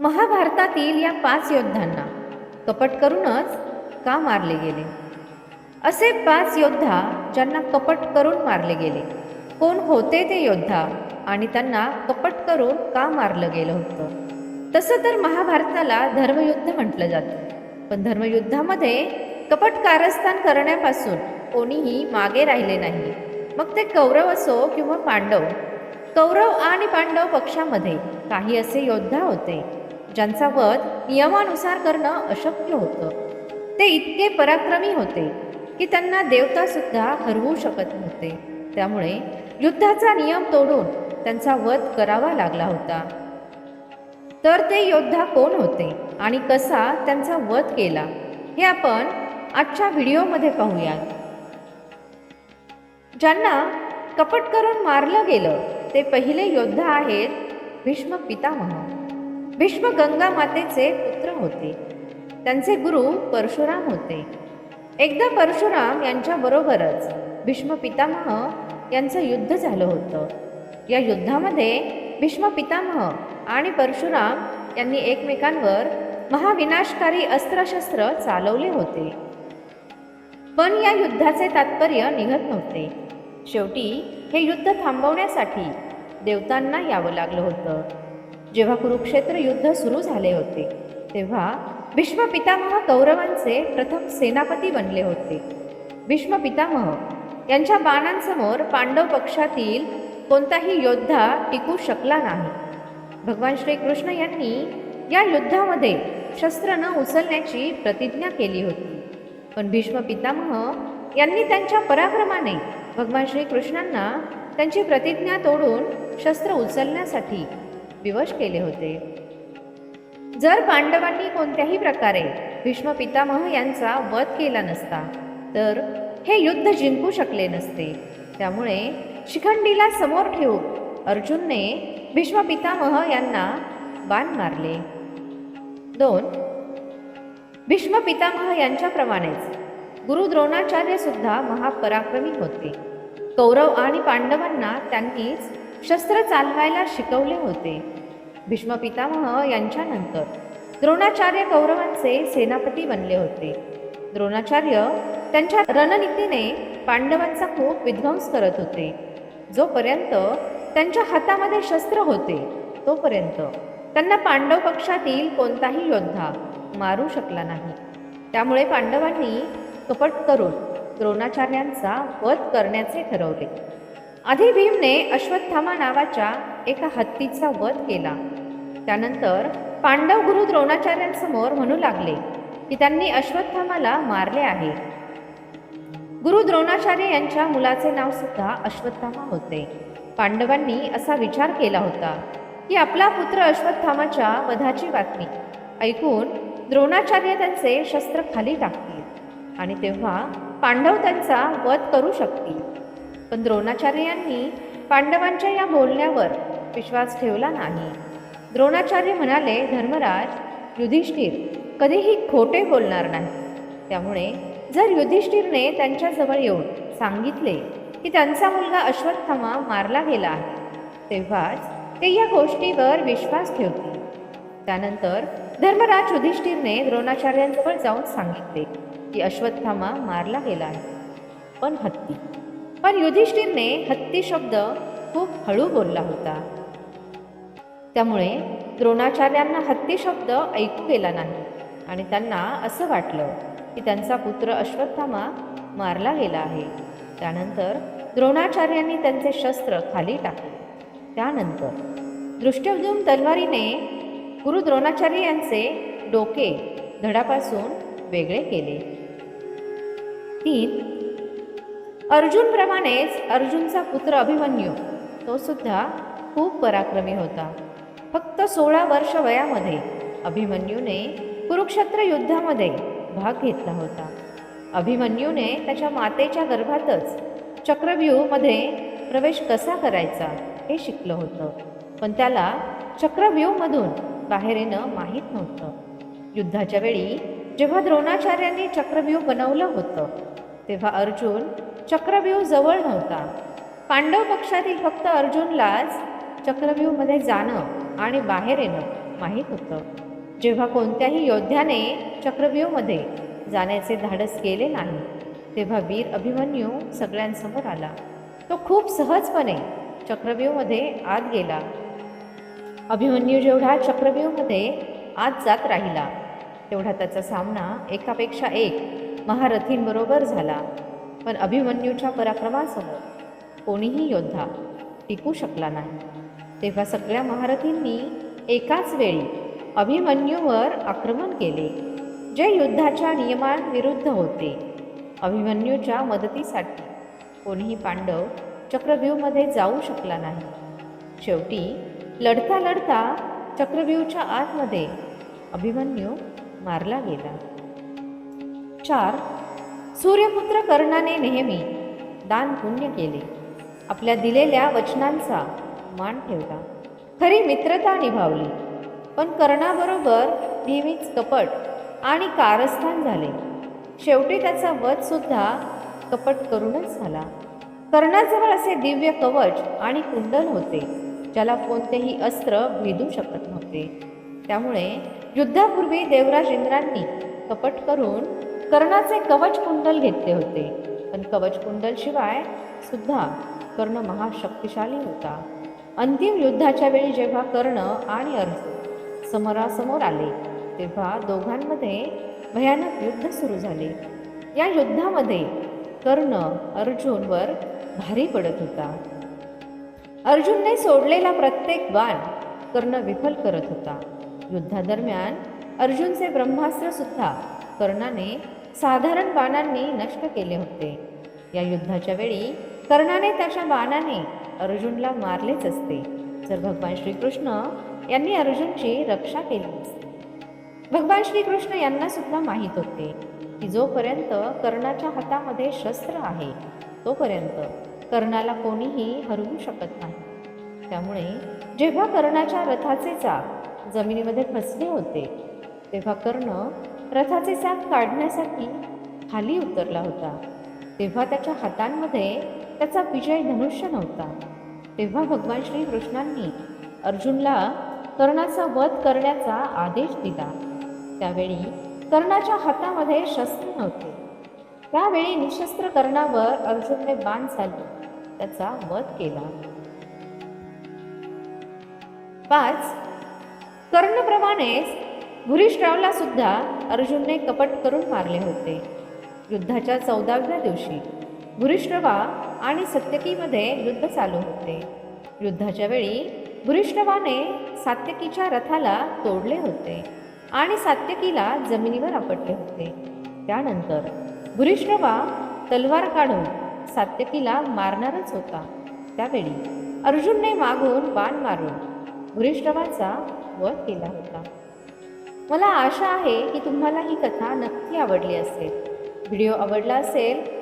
महाभारतातील या पाच योद्ध्यांना कपट करूनच का मारले गेले? असे पाच योद्धा ज्यांना कपट करून मारले गेले. कोण होते ते योद्धा आणि त्यांना कपट करून का मारलं गेलं होतं? तसं तर महाभारताला धर्मयुद्ध म्हटलं जातं. पण धर्मयुद्धामध्ये कपट कारस्थान करण्यापासून कोणीही मागे राहिले नाही. मग ते कौरव असो किंवा पांडव कौरव आणि पांडव पक्षामध्ये काही असे योद्धा होते. ज्यांचा वध नियमानुसार करणं अशक्य होतं. ते इतके पराक्रमी होते की त्यांना देवता सुद्धा हरवू शकत नव्हते. त्यामुळे युद्धाचा नियम तोडून त्यांचा वध करावा लागला होता. तर ते योद्धा कोण होते आणि कसा त्यांचा वध केला हे आपण आजच्या व्हिडिओमध्ये पाहूयात. ज्यांना कपट करून मारलं गेलं ते पहिले योद्धा आहेत भीष्म पितामह. भीष्म गंगा मातेचे पुत्र होते. त्यांचे गुरु परशुराम होते. एकदा परशुराम यांच्याबरोबरच भीष्म पितामह यांचं युद्ध झालं होतं. या युद्धामध्ये भीष्म पितामह आणि परशुराम यांनी एकमेकांवर महाविनाशकारी अस्त्रशस्त्र चालवले होते. पण या युद्धाचे तात्पर्य निघत नव्हते. शेवटी हे युद्ध थांबवण्यासाठी देवतांना यावं लागलं होतं. जेव्हा कुरुक्षेत्र युद्ध सुरू झाले होते तेव्हा भीष्म पितामह कौरवांचे प्रथम सेनापती बनले होते. भीष्म पितामह यांच्या बाणांसमोर पांडव पक्षातील कोणताही योद्धा टिकू शकला नाही. भगवान श्रीकृष्ण यांनी या युद्धामध्ये शस्त्र न उचलण्याची प्रतिज्ञा केली होती. पण भीष्म पितामह यांनी त्यांच्या पराक्रमाने भगवान श्रीकृष्णांना त्यांची प्रतिज्ञा तोडून शस्त्र उचलण्यासाठी विवश केले होते. जर पांडवांनी कोणत्याही प्रकारे भीष्म पितामह यांचा वध केला नसता तर हे युद्ध जिंकू शकले नसते. त्यामुळे शिखंडीला समोर ठेवून अर्जुनने भीष्म पितामह यांना बाण मारले. दोन भीष्म पितामह यांच्याप्रमाणेच गुरु द्रोणाचार्य सुद्धा महापराक्रमी होते. कौरव आणि पांडवांना त्यांनीच शस्त्र चालवायला शिकवले होते. भीष्म पितामह यांच्यानंतर. द्रोणाचार्य कौरवांचे सेनापती बनले होते. द्रोणाचार्य त्यांच्या रणनीतीने पांडवांचा खूप विध्वंस करत होते. जोपर्यंत त्यांच्या हातामध्ये शस्त्र होते तोपर्यंत त्यांना पांडव पक्षातील कोणताही योद्धा मारू शकला नाही. त्यामुळे पांडवांनी कपट करून द्रोणाचार्यांचा वध करण्याचे ठरवले. आधी भीमने अश्वत्थामा नावाच्या एका हत्तीचा वध केला. त्यानंतर पांडव गुरु द्रोणाचार्यांसमोर म्हणू लागले की त्यांनी अश्वत्थामाला मारले आहे. गुरु द्रोणाचार्य यांच्या मुलाचे नाव सुद्धा अश्वत्थामा होते. पांडवांनी असा विचार केला होता की आपला पुत्र अश्वत्थामाच्या वधाची बातमी ऐकून द्रोणाचार्य त्यांचे शस्त्र खाली टाकतील आणि तेव्हा पांडव त्यांचा वध करू शकतील. पण द्रोणाचार्य यांनी पांडवांच्या या बोलण्यावर विश्वास ठेवला नाही. द्रोणाचार्य म्हणाले धर्मराज युधिष्ठिर कधीही खोटे बोलणार नाही. त्यामुळे जर युधिष्ठिरने त्यांच्याजवळ येऊन सांगितले की त्यांचा मुलगा अश्वत्थामा मारला गेला आहे तेव्हाच ते या गोष्टीवर विश्वास ठेवतील. त्यानंतर धर्मराज युधिष्ठिरने द्रोणाचार्यांजवळ जाऊन सांगितले की अश्वत्थामा मारला गेला आहे. पण हत्ती. पण युधिष्ठिरने हत्ती शब्द खूप हळू बोलला होता. त्यामुळे द्रोणाचार्यांना हत्ती शब्द ऐकू गेला नाही. आणि त्यांना असं वाटलं की त्यांचा पुत्र अश्वत्थामा मारला गेला आहे. त्यानंतर द्रोणाचार्यांनी त्यांचे शस्त्र खाली टाकले. त्यानंतर दृष्टद्युम तलवारीने गुरु द्रोणाचार्य यांचे डोके धडापासून वेगळे केले. तीन अर्जुनप्रमाणेच अर्जुनचा पुत्र अभिमन्यू तो सुद्धा खूप पराक्रमी होता फक्त सोळा वर्ष वयामध्ये अभिमन्यूने कुरुक्षेत्र युद्धामध्ये भाग घेतला होता. अभिमन्यूने त्याच्या मातेच्या गर्भातच चक्रव्यूहमध्ये प्रवेश कसा करायचा हे शिकलं होतं. पण त्याला चक्रव्यूहमधून बाहेर येणं माहीत नव्हतं. युद्धाच्या वेळी जेव्हा द्रोणाचार्यांनी चक्रव्यूह बनवलं होतं तेव्हा अर्जुन चक्रव्यूह जवळ नव्हता. पांडव पक्षातील फक्त अर्जुनलाच चक्रव्यूहमध्ये जाणं आणि बाहेर येणं माहीत होतं. जेव्हा कोणत्याही योद्ध्याने चक्रव्यूहमध्ये जाण्याचे धाडस केले नाही तेव्हा वीर अभिमन्यू सगळ्यांसमोर आला. तो खूप सहजपणे चक्रव्यूहमध्ये आत गेला. अभिमन्यू जेवढा चक्रव्यूहमध्ये आत जात राहिला तेवढा त्याचा सामना एकापेक्षा एक महारथींबरोबर झाला. पण अभिमन्यूच्या पराक्रमासमोर कोणीही योद्धा टिकू शकला नाही. तेव्हा सगळ्या महारथींनी एकाच वेळी अभिमन्यूवर आक्रमण केले जे युद्धाच्या नियमांविरुद्ध होते. अभिमन्यूच्या मदतीसाठी कोणीही पांडव चक्रव्यूहमध्ये जाऊ शकला नाही. शेवटी लढता लढता चक्रव्यूहच्या आतमध्ये अभिमन्यू मारला गेला. चार. सूर्यपुत्र कर्णाने नेहमी दान पुण्य केले. आपल्या दिलेल्या वचनांचा मान ठेवला. खरी मित्रता निभावली. पण कर्णाबरोबर नेहमीच कपट आणि कारस्थान झाले. शेवटी त्याचा वधसुद्धा कपट करूनच झाला. कर्णाजवळ असे दिव्य कवच आणि कुंडल होते ज्याला कोणतेही अस्त्र भेदू शकत नव्हते. त्यामुळे युद्धापूर्वी देवराज इंद्रांनी कपट करून कर्णाचे कवच कुंडल घेतले होते. पण कवच कुंडल शिवाय सुद्धा कर्ण महाशक्तिशाली होता. अंतिम युद्धाच्या वेळी जेव्हा कर्ण आणि अर्जुन समोरासमोर आले तेव्हा दोघांमध्ये भयानक युद्ध सुरू झाले. या युद्धामध्ये कर्ण अर्जुनवर भारी पडत होता. अर्जुनने सोडलेला प्रत्येक बाण कर्ण विफल करत होता. युद्धादरम्यान अर्जुनचे ब्रह्मास्त्र सुद्धा कर्णाने साधारण बाणांनी नष्ट केले होते. या युद्धाच्या वेळी कर्णाने त्याच्या बाणाने अर्जुनला मारलेच असते. जर भगवान श्रीकृष्ण यांनी अर्जुनची रक्षा केली असती भगवान श्रीकृष्ण यांना सुद्धा माहीत होते की जोपर्यंत कर्णाच्या हातामध्ये शस्त्र आहे तोपर्यंत कर्णाला कोणीही हरवू शकत नाही. त्यामुळे जेव्हा कर्णाच्या रथाचे चाक जमिनीमध्ये फसले होते तेव्हा कर्ण रथाचे चाक काढण्यासाठी खाली उतरला होता. तेव्हा त्याच्या हातांमध्ये त्याचा विजय धनुष्य नव्हता. तेव्हा भगवान श्रीकृष्णांनी अर्जुनला कर्णाचा वध करण्याचा आदेश दिला. त्यावेळी कर्णाच्या हातामध्ये शस्त्र नव्हते. त्यावेळी निशस्त्र कर्णावर अर्जुनने बाण झाली त्याचा वध केला. पाच. कर्णप्रमाणेच भूरिश्रावला सुद्धा अर्जुनने कपट करून मारले होते. युद्धाच्या चौदाव्या दिवशी भूरिष्णवा आणि सत्यकीमध्ये युद्ध चालू होते. युद्धाच्या वेळी भूरिष्णवाने सात्यकीच्या रथाला तोडले होते आणि सात्यकीला जमिनीवर आपटले होते. त्यानंतर भूरिष्णवा तलवार काढून सात्यकीला मारणारच होता. त्यावेळी अर्जुनने मागून बाण मारून भूरिष्णवाचा वध केला होता. मला आशा आहे की तुम्हाला ही कथा नक्की आवडली असेल. व्हिडिओ आवडला असेल